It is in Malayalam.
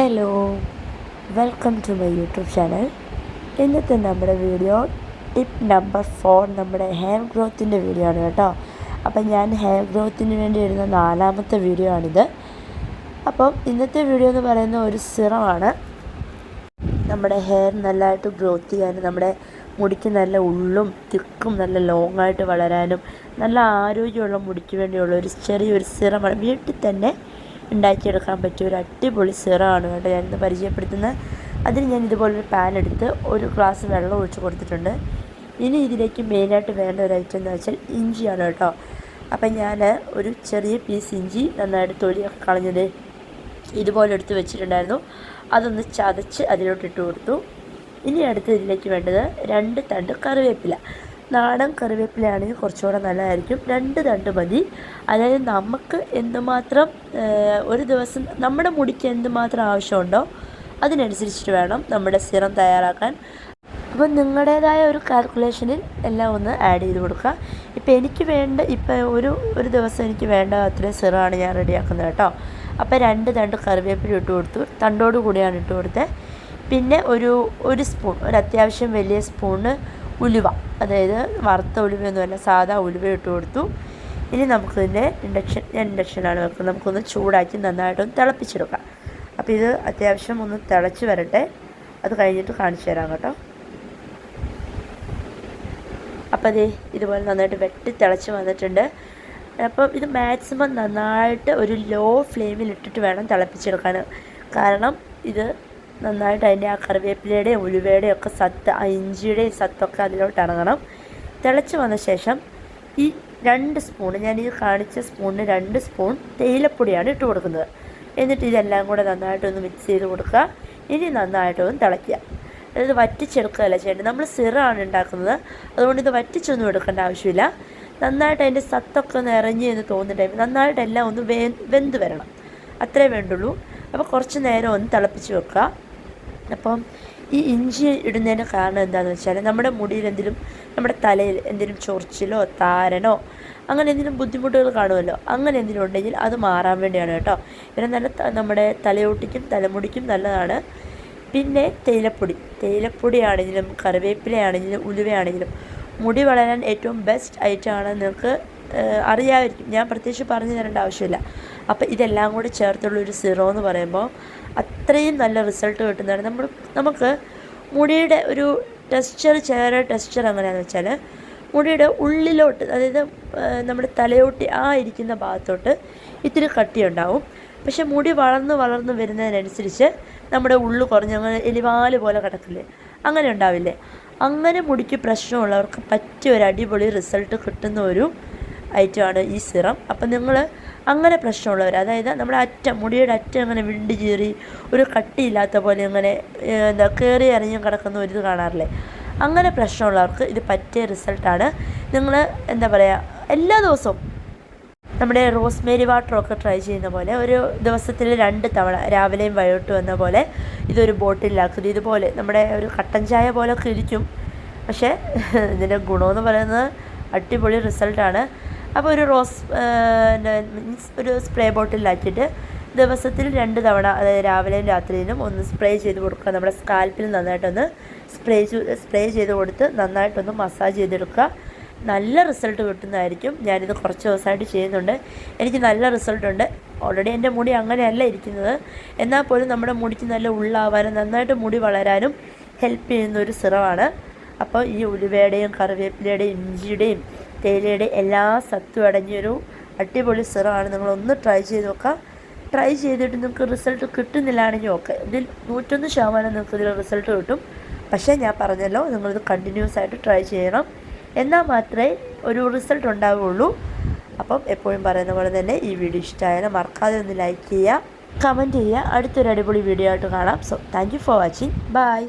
Hello welcome to my YouTube channel ഇന്നത്തെ നമ്മുടെ വീഡിയോ ടിപ്പ് നമ്പർ ഫോർ നമ്മുടെ ഹെയർ ഗ്രോത്തിന്റെ വീഡിയോ ആണ് കേട്ടോ. അപ്പം ഞാൻ ഹെയർ ഗ്രോത്തിന് വേണ്ടി ഇടുന്ന നാലാമത്തെ വീഡിയോ ആണിത്. അപ്പം ഇന്നത്തെ വീഡിയോ എന്ന് പറയുന്ന ഒരു സിറമാണ് നമ്മുടെ ഹെയർ നല്ലതായിട്ട് ഗ്രോത്ത് ചെയ്യാനും നമ്മുടെ മുടിക്ക് നല്ല ഉള്ളും തിക്കും നല്ല ലോങ് ആയിട്ട് വളരാനും നല്ല ആരോഗ്യമുള്ള മുടിക്ക് വേണ്ടിയുള്ള ഒരു ചെറിയൊരു സിറമാണ്. വീട്ടിൽ തന്നെ ഉണ്ടാക്കിയെടുക്കാൻ പറ്റിയ ഒരു അടിപൊളി സിറമാണ് കേട്ടോ ഞാനിന്ന് പരിചയപ്പെടുത്തുന്നത്. അതിന് ഞാൻ ഇതുപോലൊരു പാൻ എടുത്ത് ഒരു ഗ്ലാസ് വെള്ളം ഒഴിച്ച് കൊടുത്തിട്ടുണ്ട്. ഇനി ഇതിലേക്ക് മെയിനായിട്ട് വേണ്ട ഒരു ഐറ്റം എന്ന് വെച്ചാൽ ഇഞ്ചിയാണ് കേട്ടോ. അപ്പം ഞാൻ ഒരു ചെറിയ പീസ് ഇഞ്ചി നന്നായിട്ട് തൊലിയൊക്കെ കളഞ്ഞത് ഇതുപോലെ എടുത്ത് വെച്ചിട്ടുണ്ടായിരുന്നു. അതൊന്ന് ചതച്ച് അതിലോട്ട് ഇട്ട് കൊടുത്തു. ഇനി അടുത്ത് ഇതിലേക്ക് വേണ്ടത് രണ്ട് തണ്ട് കറിവേപ്പില. നാടൻ കറിവേപ്പിലയാണെങ്കിൽ കുറച്ചുകൂടെ നല്ലതായിരിക്കും. രണ്ട് തണ്ട് മതി. അതായത് നമുക്ക് എന്തുമാത്രം ഒരു ദിവസം നമ്മുടെ മുടിക്ക് എന്തുമാത്രം ആവശ്യമുണ്ടോ അതിനനുസരിച്ചിട്ട് വേണം നമ്മുടെ സിറം തയ്യാറാക്കാൻ. അപ്പോൾ നിങ്ങളുടേതായ ഒരു കാൽക്കുലേഷനിൽ എല്ലാം ഒന്ന് ആഡ് ചെയ്ത് കൊടുക്കുക. ഇപ്പോൾ എനിക്ക് വേണ്ട ഇപ്പോൾ ഒരു ഒരു ദിവസം എനിക്ക് വേണ്ട അത്രയും സിറമാണ് ഞാൻ റെഡിയാക്കുന്നത് കേട്ടോ. അപ്പോൾ രണ്ട് തണ്ട് കറിവേപ്പില ഇട്ട് കൊടുത്തു. തണ്ടോട് കൂടിയാണ് ഇട്ട് കൊടുത്തത്. പിന്നെ ഒരു ഒരു സ്പൂൺ ഒരു അത്യാവശ്യം വലിയ സ്പൂണ് ഉലുവ അതായത് വറുത്ത ഉലുവയൊന്നുമല്ല സാധാ ഉലുവ ഇട്ട് കൊടുത്തു. ഇനി നമുക്കിതിന്റെ ഇൻഡക്ഷൻ ഞാൻ ഇൻഡക്ഷനാണ് വെക്കുന്നത്. നമുക്കൊന്ന് ചൂടാക്കി നന്നായിട്ടൊന്ന് തിളപ്പിച്ചെടുക്കാം. അപ്പോൾ ഇത് അത്യാവശ്യം ഒന്ന് തിളച്ച് വരട്ടെ. അത് കഴിഞ്ഞിട്ട് കാണിച്ചു തരാം കേട്ടോ. അപ്പോൾ അതേ ഇതുപോലെ നന്നായിട്ട് വെട്ടി തിളച്ച് വന്നിട്ടുണ്ട്. അപ്പം ഇത് മാക്സിമം നന്നായിട്ട് ഒരു ലോ ഫ്ലെയിമിൽ ഇട്ടിട്ട് വേണം തിളപ്പിച്ചെടുക്കാൻ. കാരണം ഇത് നന്നായിട്ട് അതിന്റെ ആ കറിവേപ്പിലയുടെയും ഉലുവയുടെയും ഒക്കെ സത്ത് ആ ഇഞ്ചിയുടെയും സത്തൊക്കെ അതിലോട്ട് ഇറങ്ങണം. തിളച്ച് വന്ന ശേഷം ഈ രണ്ട് സ്പൂൺ ഞാൻ ഈ കാണിച്ച സ്പൂണിന് രണ്ട് സ്പൂൺ തേയിലപ്പൊടിയാണ് ഇട്ട് കൊടുക്കുന്നത്. എന്നിട്ട് ഇതെല്ലാം കൂടെ നന്നായിട്ടൊന്ന് മിക്സ് ചെയ്ത് കൊടുക്കുക. ഇനി നന്നായിട്ടൊന്ന് തിളയ്ക്കുക. അതായത് വറ്റിച്ചെടുക്കുകയല്ല ചെയ്യേണ്ടത്. നമ്മൾ സിറാണ് ഉണ്ടാക്കുന്നത്. അതുകൊണ്ട് ഇത് വറ്റിച്ചൊന്നും എടുക്കേണ്ട ആവശ്യമില്ല. നന്നായിട്ട് അതിന്റെ സത്തൊക്കെ ഒന്ന് ഇറങ്ങി എന്ന് തോന്നുന്ന ടൈം നന്നായിട്ടെല്ലാം ഒന്ന് വേ വെന്ത് വരണം. അത്രേ വേണ്ടുള്ളൂ. അപ്പോൾ കുറച്ച് നേരം ഒന്ന് തിളപ്പിച്ച് വെക്കുക. അപ്പം ഈ ഇഞ്ചി ഇടുന്നതിന് കാരണം എന്താണെന്ന് വെച്ചാൽ നമ്മുടെ മുടിയിൽ എന്തെങ്കിലും നമ്മുടെ തലയിൽ എന്തെങ്കിലും ചൊറിച്ചിലോ താരനോ അങ്ങനെ എന്തെങ്കിലും ബുദ്ധിമുട്ടുകൾ കാണുമല്ലോ അങ്ങനെ എന്തെങ്കിലും ഉണ്ടെങ്കിൽ അത് മാറാൻ വേണ്ടിയാണ് കേട്ടോ. പിന്നെ നല്ല നമ്മുടെ തലയോട്ടിക്കും തലമുടിക്കും നല്ലതാണ്. പിന്നെ തേയിലപ്പൊടി. തേയിലപ്പൊടിയാണെങ്കിലും കറിവേപ്പിലയാണെങ്കിലും ഉലുവയാണെങ്കിലും മുടി വളരാൻ ഏറ്റവും ബെസ്റ്റ് ഐറ്റമാണ് നിങ്ങൾക്ക് അറിയാമായിരിക്കും. ഞാൻ പ്രത്യേകിച്ച് പറഞ്ഞു തരേണ്ട ആവശ്യമില്ല. അപ്പോൾ ഇതെല്ലാം കൂടി ചേർത്തുള്ള ഒരു സിറോ എന്ന് പറയുമ്പോൾ അത്രയും നല്ല റിസൾട്ട് കിട്ടുന്നതാണ്. നമ്മൾ നമുക്ക് മുടിയുടെ ഒരു ടെക്സ്ചർ ചേര ടെക്സ്ചർ എങ്ങനെയാണെന്ന് വെച്ചാൽ മുടിയുടെ ഉള്ളിലോട്ട് അതായത് നമ്മുടെ തലയോട്ടി ആ ഇരിക്കുന്ന ഭാഗത്തോട്ട് ഇത്തിരി കട്ടിയുണ്ടാവും. പക്ഷെ മുടി വളർന്ന് വളർന്ന് വരുന്നതിനനുസരിച്ച് നമ്മുടെ ഉള്ളു കുറഞ്ഞ് അങ്ങനെ എലിവാൽ പോലെ കിടക്കില്ലേ? അങ്ങനെ ഉണ്ടാവില്ലേ? അങ്ങനെ മുടിക്ക് പ്രശ്നമുള്ളവർക്ക് പറ്റിയ ഒരു അടിപൊളി റിസൾട്ട് കിട്ടുന്ന ഒരു ഐറ്റമാണ് ഈ സിറം അപ്പം നിങ്ങൾ അങ്ങനെ പ്രശ്നമുള്ളവർ അതായത് നമ്മുടെ അറ്റം മുടിയുടെ അറ്റം അങ്ങനെ വിണ്ടു ചീറി ഒരു കട്ടിയില്ലാത്ത പോലെ അങ്ങനെ എന്താ കയറി ഇറങ്ങി കിടക്കുന്ന ഒരു ഇത് കാണാറില്ലേ? അങ്ങനെ പ്രശ്നമുള്ളവർക്ക് ഇത് പറ്റിയ റിസൾട്ടാണ് നിങ്ങൾ എന്താ പറയുക എല്ലാ ദിവസവും നമ്മുടെ റോസ്മേരി വാട്ടറൊക്കെ ട്രൈ ചെയ്യുന്ന പോലെ ഒരു ദിവസത്തിൽ രണ്ട് തവണ രാവിലെയും വൈകിട്ടും വന്ന പോലെ ഇതൊരു ബോട്ടിലാക്കുന്നത് ഇതുപോലെ നമ്മുടെ ഒരു കട്ടൻ ചായ പോലൊക്കെ ഇരിക്കും. പക്ഷേ ഇതിന്റെ ഗുണമെന്ന് പറയുന്നത് അടിപൊളി റിസൾട്ടാണ് അപ്പോൾ ഒരു റോസ് മീൻസ് ഒരു സ്പ്രേ ബോട്ടിലാക്കിയിട്ട് ദിവസത്തിൽ രണ്ട് തവണ അതായത് രാവിലെയും രാത്രിയിലും ഒന്ന് സ്പ്രേ ചെയ്ത് കൊടുക്കുക. നമ്മുടെ സ്കാൽപ്പിൽ നന്നായിട്ടൊന്ന് സ്പ്രേ സ്പ്രേ ചെയ്ത് കൊടുത്ത് നന്നായിട്ടൊന്ന് മസാജ് ചെയ്തെടുക്കുക. നല്ല റിസൾട്ട് കിട്ടുന്നതായിരിക്കും. ഞാനിത് കുറച്ച് ദിവസമായിട്ട് ചെയ്യുന്നുണ്ട്. എനിക്ക് നല്ല റിസൾട്ടുണ്ട്. ഓൾറെഡി എന്റെ മുടി അങ്ങനെയല്ല ഇരിക്കുന്നത്. എന്നാൽ പോലും നമ്മുടെ മുടിക്ക് നല്ല ഉള്ളാവാനും നന്നായിട്ട് മുടി വളരാനും ഹെൽപ്പ് ചെയ്യുന്ന ഒരു സിറമാണ് അപ്പോൾ ഈ ഉലുവയുടെയും കറിവേപ്പിലയുടെയും ഇഞ്ചിയുടെയും തേയിലയുടെ എല്ലാ സത്തും അടങ്ങിയൊരു അടിപൊളി സിറമാണ് നിങ്ങളൊന്ന് ട്രൈ ചെയ്ത് നോക്കാം. ട്രൈ ചെയ്തിട്ട് നിങ്ങൾക്ക് റിസൾട്ട് കിട്ടുന്നില്ലാണെങ്കിൽ ഓക്കെ ഇതിൽ നൂറ്റൊന്ന് ശതമാനം നിങ്ങൾക്ക് ഇതിൽ റിസൾട്ട് കിട്ടും. പക്ഷേ ഞാൻ പറഞ്ഞല്ലോ നിങ്ങളിത് കണ്ടിന്യൂസ് ആയിട്ട് ട്രൈ ചെയ്യണം. എന്നാൽ മാത്രമേ ഒരു റിസൾട്ട് ഉണ്ടാവുകയുള്ളൂ അപ്പം എപ്പോഴും പറയുന്ന പോലെ തന്നെ ഈ വീഡിയോ ഇഷ്ടമായാലും മറക്കാതെ ഒന്ന് ലൈക്ക് ചെയ്യുക കമന്റ് ചെയ്യുക. അടുത്തൊരു അടിപൊളി വീഡിയോ ആയിട്ട് കാണാം. So thank for watching bye